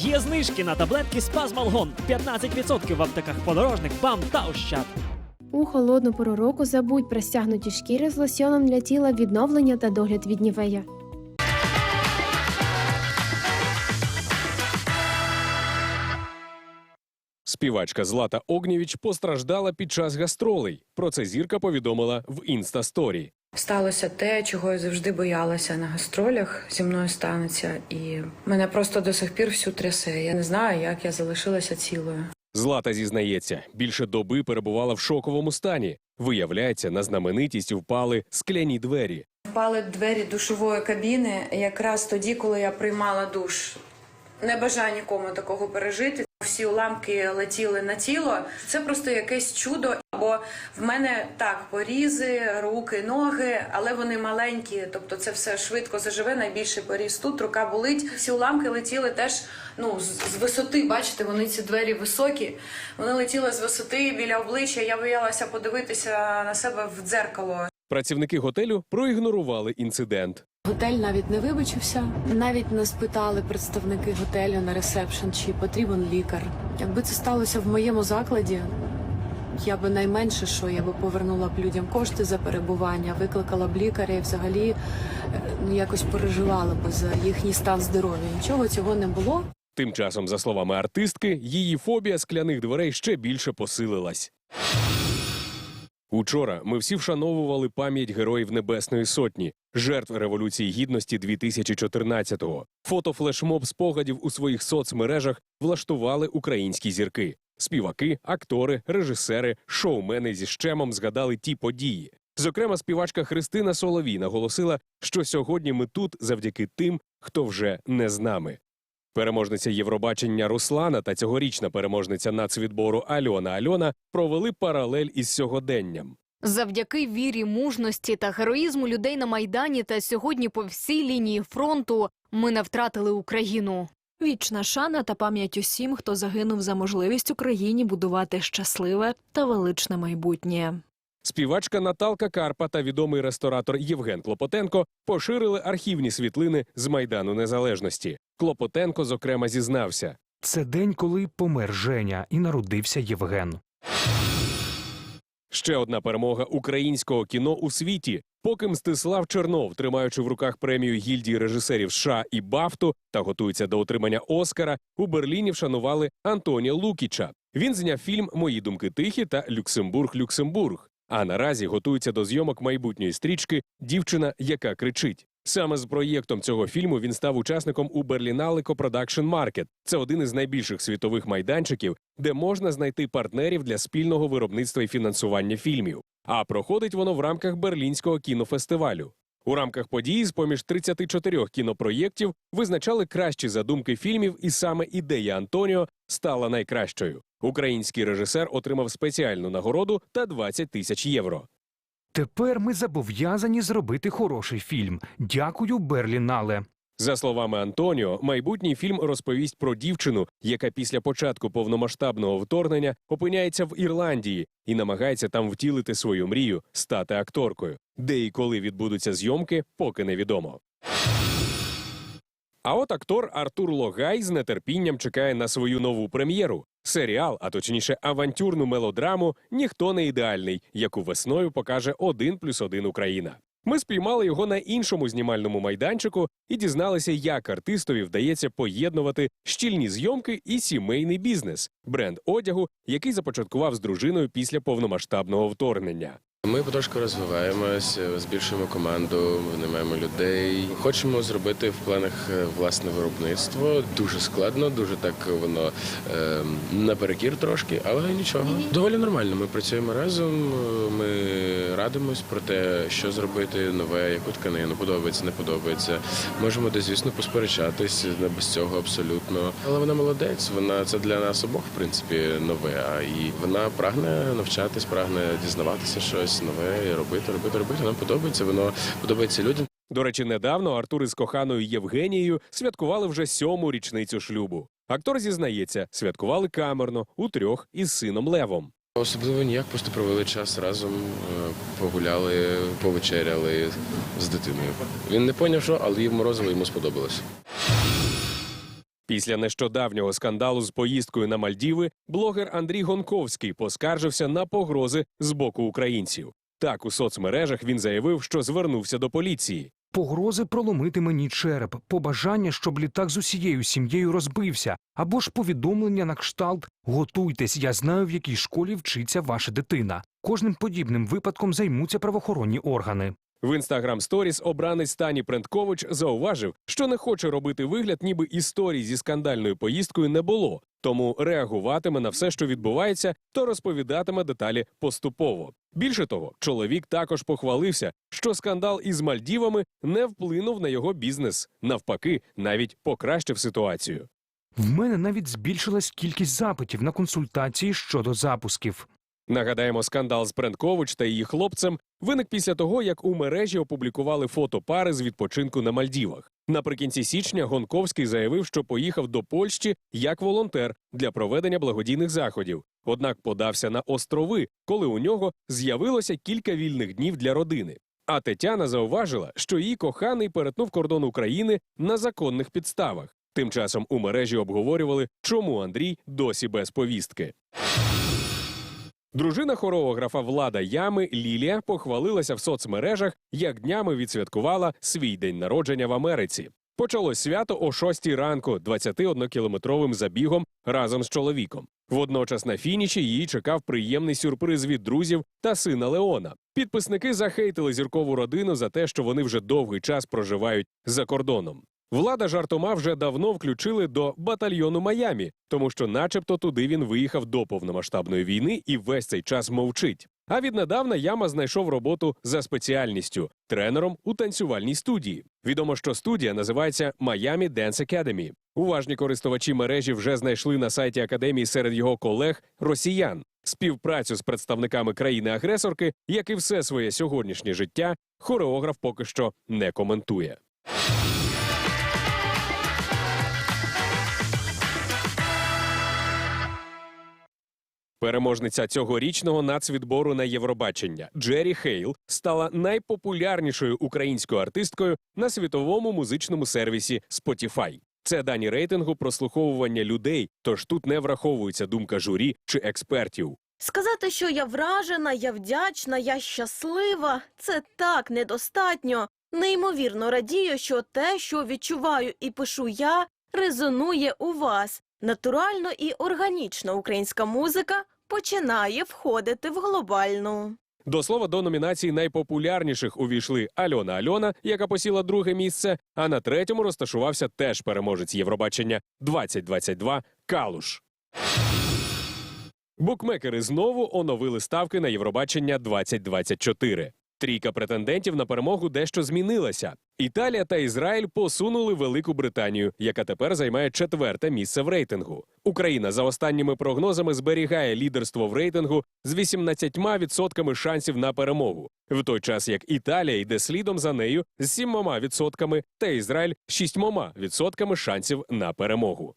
Є знижки на таблетки Спазмалгон 15% в аптеках подорожник, БАМ та Ощад. У холодну пору року забудь про стягнуті шкіри з лосьоном для тіла відновлення та догляд від нівея. Співачка Злата Огнєвіч постраждала під час гастролей. Про це зірка повідомила в інстасторі. Сталося те, чого я завжди боялася на гастролях. Зі мною станеться, і мене просто до сих пір всю трясе. Я не знаю, як я залишилася цілою. Злата зізнається, більше доби перебувала в шоковому стані. Виявляється, на знаменитість впали скляні двері. Впали двері душової кабіни якраз тоді, коли я приймала душ. Не бажаю нікому такого пережити. Всі уламки летіли на тіло. Це просто якесь чудо. Бо в мене так порізи, руки, ноги, але вони маленькі. Тобто це все швидко заживе. Найбільший поріз тут рука болить. Всі уламки летіли теж ну з, з висоти. Бачите, вони ці двері високі. Вони летіли з висоти біля обличчя. Я боялася подивитися на себе в дзеркало. Працівники готелю проігнорували інцидент. Готель навіть не вибачився, навіть не спитали представники готелю на ресепшн, чи потрібен лікар. Якби це сталося в моєму закладі, я би найменше, що я би повернула б людям кошти за перебування, викликала б лікаря і взагалі е, ну якось переживала б за їхній стан здоров'я. Нічого цього не було. Тим часом, за словами артистки, її фобія скляних дверей ще більше посилилась. Учора ми всі вшановували пам'ять героїв Небесної Сотні, жертв Революції Гідності 2014-го. Фотофлешмоб спогадів у своїх соцмережах влаштували українські зірки. Співаки, актори, режисери, шоумени зі щемом згадали ті події. Зокрема, співачка Христина Соловій наголосила, що сьогодні ми тут завдяки тим, хто вже не з нами. Переможниця Євробачення Руслана та цьогорічна переможниця нацвідбору Альона Альона провели паралель із сьогоденням. Завдяки вірі, мужності та героїзму людей на майдані та сьогодні по всій лінії фронту ми не втратили Україну. Вічна шана та пам'ять усім, хто загинув за можливість Україні будувати щасливе та величне майбутнє. Співачка Наталка Карпа та відомий ресторатор Євген Клопотенко поширили архівні світлини з Майдану Незалежності. Клопотенко, зокрема, зізнався. Це день, коли помер Женя і народився Євген. Ще одна перемога українського кіно у світі. Поки Мстислав Чернов, тримаючи в руках премію гільдії режисерів США і Бафту та готується до отримання Оскара, у Берліні вшанували Антонія Лукіча. Він зняв фільм Мої думки тихі та Люксембург Люксембург. А наразі готується до зйомок майбутньої стрічки Дівчина, яка кричить. Саме з проєктом цього фільму він став учасником у Продакшн Маркет. Це один із найбільших світових майданчиків, де можна знайти партнерів для спільного виробництва і фінансування фільмів. А проходить воно в рамках Берлінського кінофестивалю. У рамках події з поміж 34 кінопроєктів визначали кращі задумки фільмів, і саме ідея Антоніо стала найкращою. Український режисер отримав спеціальну нагороду та 20 тисяч євро. Тепер ми зобов'язані зробити хороший фільм. Дякую, Берлінале. За словами Антоніо, майбутній фільм розповість про дівчину, яка після початку повномасштабного вторгнення опиняється в Ірландії і намагається там втілити свою мрію стати акторкою. Де і коли відбудуться зйомки, поки невідомо. А от актор Артур Логай з нетерпінням чекає на свою нову прем'єру. Серіал, а точніше авантюрну мелодраму Ніхто не ідеальний, яку весною покаже один плюс один Україна. Ми спіймали його на іншому знімальному майданчику і дізналися, як артистові вдається поєднувати щільні зйомки і сімейний бізнес, бренд одягу, який започаткував з дружиною після повномасштабного вторгнення. Ми потрошку розвиваємось, збільшуємо команду, наймаємо людей. Хочемо зробити в планах е, власне виробництво. Дуже складно, дуже так воно е, наперекір трошки, але нічого. Доволі нормально. Ми працюємо разом. е, Ми радимось про те, що зробити нове, яку тканину подобається, не подобається. Можемо де, звісно, посперечатись без цього абсолютно. Але вона молодець. Вона це для нас обох, в принципі, нове. І вона прагне навчатись, прагне дізнаватися щось нове, і робити, робити, робити. Нам подобається. Воно подобається людям. До речі, недавно Артур із коханою Євгенією святкували вже сьому річницю шлюбу. Актор зізнається, святкували камерно у трьох із сином Левом. Особливо ніяк, просто провели час разом, е, погуляли, повечеряли з дитиною. Він не поняв, що, але їв морозиво йому сподобалось. Після нещодавнього скандалу з поїздкою на Мальдіви блогер Андрій Гонковський поскаржився на погрози з боку українців. Так у соцмережах він заявив, що звернувся до поліції. Погрози проломити мені череп, побажання, щоб літак з усією сім'єю розбився, або ж повідомлення на кшталт Готуйтесь, я знаю, в якій школі вчиться ваша дитина. Кожним подібним випадком займуться правоохоронні органи. В інстаграм сторіс обранець Тані Пренткович зауважив, що не хоче робити вигляд, ніби історій зі скандальною поїздкою не було, тому реагуватиме на все, що відбувається, то розповідатиме деталі поступово. Більше того, чоловік також похвалився, що скандал із Мальдівами не вплинув на його бізнес, навпаки, навіть покращив ситуацію. В мене навіть збільшилась кількість запитів на консультації щодо запусків. Нагадаємо, скандал з Пренткович та її хлопцем виник після того, як у мережі опублікували фото пари з відпочинку на Мальдівах. Наприкінці січня Гонковський заявив, що поїхав до Польщі як волонтер для проведення благодійних заходів. Однак подався на острови, коли у нього з'явилося кілька вільних днів для родини. А Тетяна зауважила, що її коханий перетнув кордон України на законних підставах. Тим часом у мережі обговорювали, чому Андрій досі без повістки. Дружина хореографа Влада Ями Лілія похвалилася в соцмережах, як днями відсвяткувала свій день народження в Америці. Почалось свято о 6 ранку 21-кілометровим забігом разом з чоловіком. Водночас на фініші її чекав приємний сюрприз від друзів та сина Леона. Підписники захейтили зіркову родину за те, що вони вже довгий час проживають за кордоном. Влада жартома вже давно включили до батальйону Майамі, тому що, начебто, туди він виїхав до повномасштабної війни і весь цей час мовчить. А віднедавна Яма знайшов роботу за спеціальністю тренером у танцювальній студії. Відомо, що студія називається Miami Dance Academy. Уважні користувачі мережі вже знайшли на сайті академії серед його колег росіян. Співпрацю з представниками країни-агресорки, як і все своє сьогоднішнє життя, хореограф поки що не коментує. Переможниця цьогорічного нацвідбору на Євробачення Джері Хейл стала найпопулярнішою українською артисткою на світовому музичному сервісі Spotify. Це дані рейтингу прослуховування людей, тож тут не враховується думка журі чи експертів. Сказати, що я вражена, я вдячна, я щаслива це так недостатньо. Неймовірно радію, що те, що відчуваю і пишу я, резонує у вас. Натурально і органічно українська музика починає входити в глобальну. До слова, до номінації найпопулярніших увійшли Альона Альона, яка посіла друге місце. А на третьому розташувався теж переможець Євробачення 2022 Калуш. Букмекери знову оновили ставки на Євробачення 2024. Трійка претендентів на перемогу дещо змінилася. Італія та Ізраїль посунули Велику Британію, яка тепер займає четверте місце в рейтингу. Україна за останніми прогнозами зберігає лідерство в рейтингу з 18% шансів на перемогу, в той час як Італія йде слідом за нею з 7% та Ізраїль 6% шансів на перемогу.